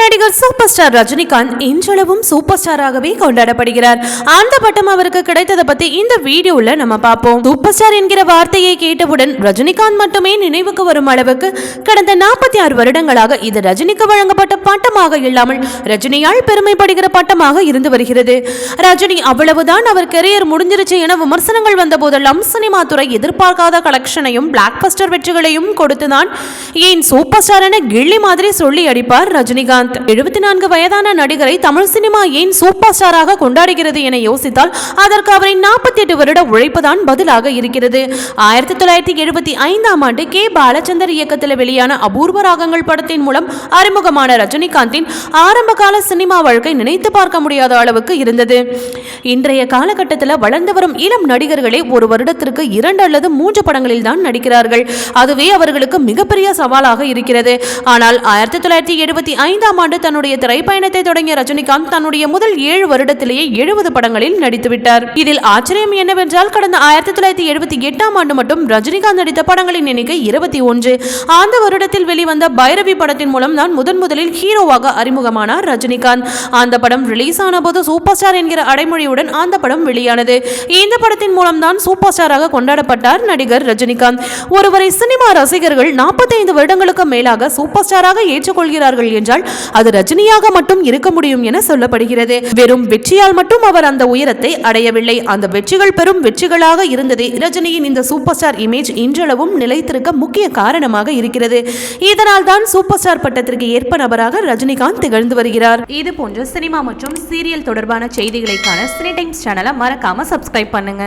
நடிகர் super star Rajinikanth இன்றளவும் super ஸ்டாராகவே கொண்டாடப்படுகிறார். அந்த பட்டம் அவருக்கு கிடைத்ததை பத்தி இந்த வீடியோல நம்ம பார்ப்போம். சூப்பர் ஸ்டார் என்கிற வார்த்தையை கேட்டவுடன் ரஜினிகாந்த் மட்டுமே நினைவுக்கு வரும் அளவுக்கு கடந்த நாற்பத்தி ஆறு வருடங்களாக இது ரஜினிக்கு வழங்கப்பட்ட பட்டமாக இல்லாமல் ரஜினியால் பெருமைப்படுகிற பட்டமாக இருந்து வருகிறது. ரஜினி அவ்வளவுதான் அவர் கெரியர் முடிஞ்சிருச்சு என விமர்சனங்கள் வந்த போதெல்லாம் சினிமா துறை எதிர்பார்க்காத கலெக்ஷனையும் பிளாக் பஸ்டர் வெற்றிகளையும் கொடுத்துதான் ஏன் சூப்பர் ஸ்டார் என கிள்ளி மாதிரி சொல்லி அடிப்பார் ரஜினிகாந்த். எழுபத்தி நான்கு வயதான நடிகரை தமிழ் சினிமா ஏன் சூப்பர் ஸ்டாராக கொண்டாடுகிறது என யோசித்தால் அதற்கு அவரின் நாற்பத்தி எட்டு வருட உழைப்புதான் பதிலாக இருக்கிறது. ஆயிரத்தி தொள்ளாயிரத்தி எழுபத்தி ஐந்தாம் ஆண்டு கே பாலச்சந்தர் இயக்கத்தில் வெளியான அபூர்வ ராகங்கள் படத்தின் மூலம் அறிமுகமான ரஜினிகாந்தின் ஆரம்பகால சினிமா வாழ்க்கை நினைத்து பார்க்க முடியாத அளவுக்கு இருந்தது. இன்றைய காலகட்டத்தில் வளர்ந்து வரும் இளம் நடிகர்களே ஒரு வருடத்திற்கு இரண்டு அல்லது மூன்று படங்களில் தான் நடிக்கிறார்கள். அதுவே அவர்களுக்கு மிகப்பெரிய சவாலாக இருக்கிறது. ஆனால் ஆயிரத்தி தொள்ளாயிரத்தி எழுபத்தி ஐந்தாம் ஆண்டு தன்னுடைய திரைப்பயணத்தை தொடங்கிய ரஜினிகாந்த் தன்னுடைய முதல் ஏழு வருடத்திலேயே எழுபது படங்களில் நடித்துவிட்டார். இதில் ஆச்சரியம் என்னவென்றால் கடந்த ஆயிரத்தி தொள்ளாயிரத்தி எழுபத்தி எட்டாம் ஆண்டு மட்டும் ரஜினிகாந்த் நடித்த படங்களின் எண்ணிக்கை இருபத்தி ஒன்று. அந்த வருடத்தில் வெளிவந்த பைரவி படத்தின் மூலம் தான் முதன் முதலில் ஹீரோவாக அறிமுகமானார் ரஜினிகாந்த். அந்த படம் ரிலீஸ் ஆன போது சூப்பர் ஸ்டார் என்கிற அடைமொழியுடன் அந்த படம் வெளியானது. இந்த படத்தின் மூலம் தான் சூப்பர் ஸ்டாராக கொண்டாடப்பட்டார் நடிகர் ரஜினிகாந்த். ஒருவரை சினிமா ரசிகர்கள் நாற்பத்தைந்து வருடங்களுக்கு மேலாக சூப்பர் ஸ்டாராக ஏற்றுக்கொள்கிறார்கள் என்றால் அது ரஜினியாக மட்டும் இருக்க முடியும் என சொல்லப்படுகிறது. வெறும் வெற்றியால் மட்டும் அவர் அந்த உயரத்தை அடையவில்லை. அந்த வெற்றிகள் பெரும் வெற்றிகளாக இருந்ததே ரஜினியின் இந்த சூப்பர் ஸ்டார் இமேஜ் இன்றளவும் நிலைத்திருக்க முக்கிய காரணமாக இருக்கிறது. இதனால் தான் சூப்பர் ஸ்டார் பட்டத்திற்கு ஏற்ப நபராக ரஜினிகாந்த் திகழ்ந்து வருகிறார். இது போன்ற சினிமா மற்றும் சீரியல் தொடர்பான செய்திகளைக்கான சினி டைம்ஸ் சேனலை மறக்காம சப்ஸ்கிரைப் பண்ணுங்க.